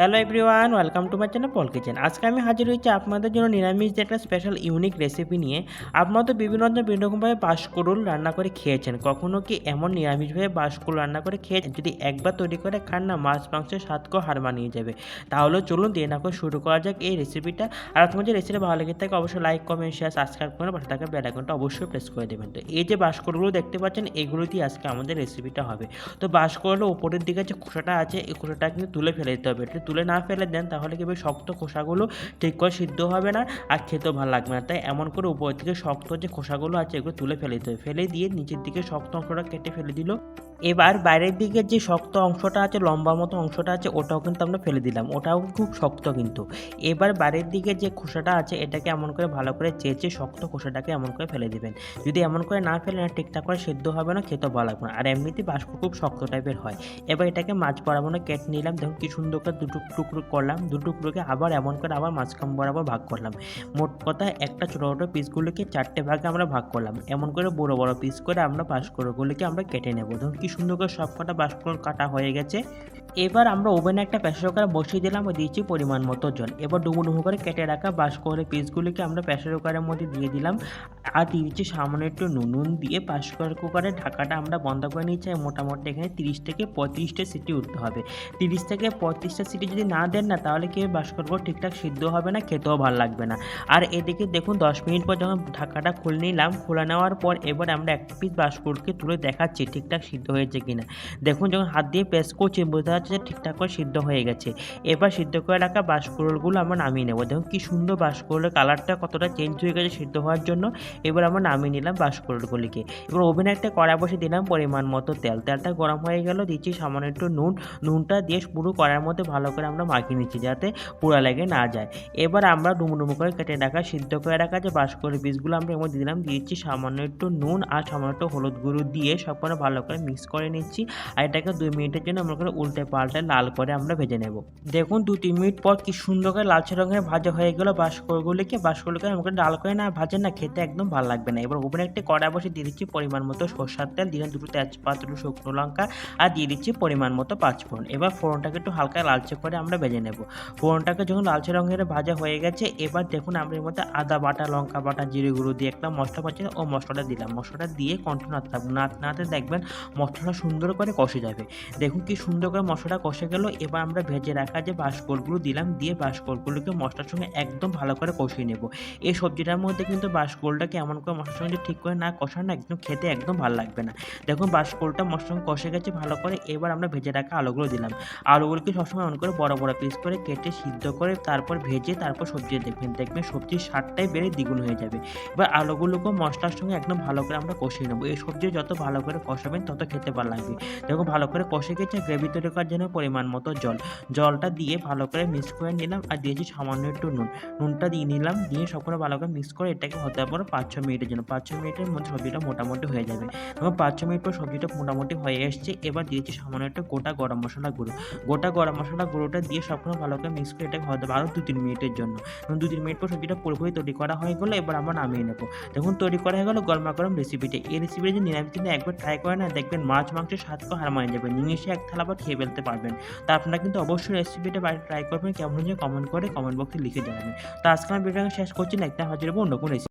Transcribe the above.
Hello everyone welcome to my channel Pal kitchen আজকে আমি হাজির হয়েছি আপনাদের জন্য নিরামিষ যে একটা স্পেশাল ইউনিক রেসিপি নিয়ে। আপনারা তো বিভিন্ন রকম বিভিন্ন রকমভাবে বাঁশকুড়ুল রান্না করে খেয়েছেন। কখনো কি এমন নিরামিষভাবে বাঁশকুড়ুল রান্না করে খেয়েছেন? যদি একবার তৈরি করে খান না, মাছ, মাংসের স্বাদকেও হার মানিয়ে যাবে। তাহলে চলুন দিয়ে না করে শুরু করা যাক এই রেসিপিটা আর তোমার যে রেসিপি ভালো লেগে থাকে, অবশ্যই লাইক কমেন্ট শেয়ার সাবস্ক্রাইব করে পাশে থাকা বেল আইকনটা অবশ্যই প্রেস করে দেবেন। তো এই যে বাঁশকুড়গুলো দেখতে পাচ্ছেন এগুলো দিয়ে আজকে আমাদের রেসিপিটা হবে। তো বাঁশকুড়ালো উপরের দিকে যে খোসাটা আছে, এই খোসাটা কিন্তু তুলে ফেলে দিতে হবে। তুলে না ফেলে দেন, তাহলে কি শক্ত খোসাগুলো ঠিক করে সিদ্ধ হবে না? আর খেতেও ভালো লাগবে না। তাই এমন করে উপর থেকে শক্ত যে খোসাগুলো আছে, এগুলো তুলে ফেলে দিতে হবে। ফেলে দিয়ে নিচের দিকে শক্ত অংশটা কেটে ফেলে দিল। এবার বাইরের দিকে যে শক্ত অংশটা আছে, লম্বা মতো অংশটা আছে, ওটাও কিন্তু আমরা ফেলে দিলাম। ওটাও খুব শক্ত কিন্তু। এবার বাইরের দিকে যে খোসাটা আছে, এটাকে এমন করে ভালো করে চেঁচে শক্ত খোসাটাকে এমন করে ফেলে দিবেন। যদি এমন করে না ফেলে, না ঠিকঠাক করে সেদ্ধ হবে না খেতে ভালো লাগবে না। আর এমনিতে বাষ্প খুব শক্ত টাইপের হয়। এবার এটাকে মাছ বরাবর কেটে নিলাম। দেখুন কি সুন্দর করে দুটো টুকরো করলাম। দুটো টুকরোকে আবার এমন করে আবার মাঝখান বরাবর ভাগ করলাম। মোট কথা একটা ছোটো ছোটো পিসগুলোকে চারটে ভাগে আমরা ভাগ করলাম। এমন করে বড় বড় পিস করে আমরা বাঁশকুড়োগুলিকে আমরা কেটে নেব। কি সুন্দর করে সব কটা বাস্কর কাটা হয়ে গেছে। এবার আমরা ওভেনে একটা প্রেসার কুকার বসিয়ে দিলাম ও দিয়েছি পরিমাণ মতো জল। এবার ডুবো ডুবো করে কেটে রাখা বাঁশকুড়ো পিসগুলিকে আমরা প্রেসার কুকারের মধ্যে দিয়ে দিলাম। আর দিয়ে দিচ্ছি সামান্য একটু নুন নুন দিয়ে প্রেসার কুকারের ঢাকাটা আমরা বন্ধ করে আর মোটামুটি এখানে তিরিশ থেকে পঁয়ত্রিশটা সিটি উঠতে হবে। তিরিশ থেকে পঁয়ত্রিশটা সিটি যদি না দেন না, তাহলে কি বাষ্পর্গ ঠিকঠাক সিদ্ধ হবে না, খেতেও ভালো লাগবে না। আর এদিকে দেখুন, দশ মিনিট পর যখন ঢাকাটা খুলে নিলাম, খুলে নেওয়ার পর এবার আমরা এক পিস বাষ্পরকে তুলে দেখাচ্ছি ঠিকঠাক সিদ্ধ হয়েছে কিনা। দেখুন, যখন হাত দিয়ে প্রেস করছি বোঝা যে ঠিকঠাক করে সিদ্ধ হয়ে গেছে। এবার সিদ্ধ করে রাখা বাষ্পরগুলো আমরা নামিয়ে নেব। দেখুন কি সুন্দর বাষ্পরলের কালারটা কতটা চেঞ্জ হয়ে গেছে সিদ্ধ হওয়ার জন্য। এবার আমরা নামিয়ে নিলাম বাষ্পরগুলিকে এবার ওভেনে একটা কড়া বসে দিলাম পরিমাণ মতো তেল। তেলটা গরম হয়ে গেল, দিচ্ছি সামান্য একটু নুন। নুনটা দিয়ে পুরো কড়ার মধ্যে ভালো করে আমরা মাখিয়ে নিচ্ছি যাতে পোড়া লেগে না যায়। এবার আমরা ডুমু ডুমু করে কেটে রাখা, সিদ্ধ করে রাখা যে বাস বীজগুলো আমরা এর মধ্যে দিলাম দিয়েছি সামান্য একটু নুন আর সামান্য একটু হলুদ গুঁড়ো দিয়ে সব করে ভালো করে মিক্স করে নিচ্ছি। আর এটাকে দুই মিনিটের জন্য আমরা করে উল্টে পাল্টে লাল করে আমরা ভেজে নেব। দেখুন, দু তিন মিনিট পর কি সুন্দর করে লালচে রঙের ভাজা হয়ে গেল বাসকরগুলিকে বাসকরগুলিকে আমাকে ডাল করে না ভাজেন না, খেতে একদম ভালো লাগবে না। এবার ওপরে একটা কড়া বসে দিয়ে দিচ্ছি পরিমাণ মতো সর্ষার তেল দিলাম দুটো তেজপাত, দুটো শুকনো লঙ্কা, আর দিয়ে দিচ্ছি পরিমাণ মতো পাঁচফোড়ন। এবার ফোড়নটাকে একটু হালকা লালচে করে আমরা ভেজে নেব। ফোড়নটাকে যখন লালচে রঙের ভাজা হয়ে গেছে, এবার দেখুন আমরা এর মধ্যে আদা বাটা, লঙ্কা বাটা, জিরে গুঁড়ো দিয়ে একটা মশলা পাচ্ছি ও মশলাটা দিলাম। মশলাটা দিয়ে কন্টিনিউ নাড়তে নাড়তে দেখবেন মশলাটা সুন্দর করে কষে যাবে। দেখুন কি সুন্দর করে মশলাটা কষে গেল, এবার আমরা ভেজে রাখা যে বাঁশকোলগুলো দিলাম, দিয়ে বাঁশকোলগুলোকে মশলার সঙ্গে একদম ভালো করে কষিয়ে নেব। এই সবজিটার মধ্যে কিন্তু বাঁশকোলটাকে এমন করে মশলার সঙ্গে ঠিক করে না কষান না একদম খেতে একদম ভালো লাগবে না। দেখুন বাঁশকোলটা মশলার সঙ্গে কষে গেছে ভালো করে, এবার আমরা ভেজে রাখা আলুগুলো দিলাম। আলুগুলোকে সবসময় অন করে বড় বড় পিস করে কেটে সিদ্ধ করে তারপর ভেজে তারপর সবজি দেখবেন। দেখবেন সবজির স্বাদটাই বেড়ে দ্বিগুণ হয়ে যাবে। এবার আলুগুলোকেও মশলার সঙ্গে একদম ভালো করে আমরা কষিয়ে নেব। এই সবজি যত ভালো করে কষাবেন তত খেতে ভালো লাগবে। দেখো ভালো করে কষে গেছে, গ্রেভি তৈরি করার জন্য পরিমাণ মতো জল। জলটা দিয়ে ভালো করে মিক্স করে নিলাম আর দিয়েছি সামান্য একটু নুন। নুনটা দিয়ে নিলাম, দিয়ে সব করে ভালো করে মিক্স করে এটাকে হতে পারো পাঁচ ছ মিনিটের জন্য। পাঁচ ছ মিনিটের মধ্যে সবজিটা মোটামুটি হয়ে যাবে। এবং পাঁচ ছ মিনিট পর সবজিটা মোটামুটি হয়ে এসছে, এবার দিয়েছি সামান্য একটু গোটা গরম মশলা গুঁড়ো। গোটা গরম মশলা গুঁড়োটা দিয়ে সবগুলো ভালো করে মিক্স করে এটাকে হতে পারো দু তিন মিনিটের জন্য। দু তিন মিনিট পর সবজিটা পুরোপুরি তৈরি করা হয়ে গেলো, এবার আমরা নামিয়ে নেব। দেখুন, তৈরি করা হয়ে গেলো গরমা গরম রেসিপিটা এই রেসিপিটা যদি নিরামিষ দিনে একবার ট্রাই করে না দেখবেন মাছ, মাংসের স্বাদকে হার মানে যাবে নিমিশে এক থালা বা খেয়ে ফেলতে পারবেন। তা আপনারা কিন্তু অবশ্যই রেসিপিটা বাড়ি ট্রাই করবেন, কেমন হয়েছে কমেন্ট করে কমেন্ট বক্সে লিখে জানাবেন। তো আজকে আমি ভিডিওটা শেষ করছি না একটা হাজির অন্য কোনো রেসিপি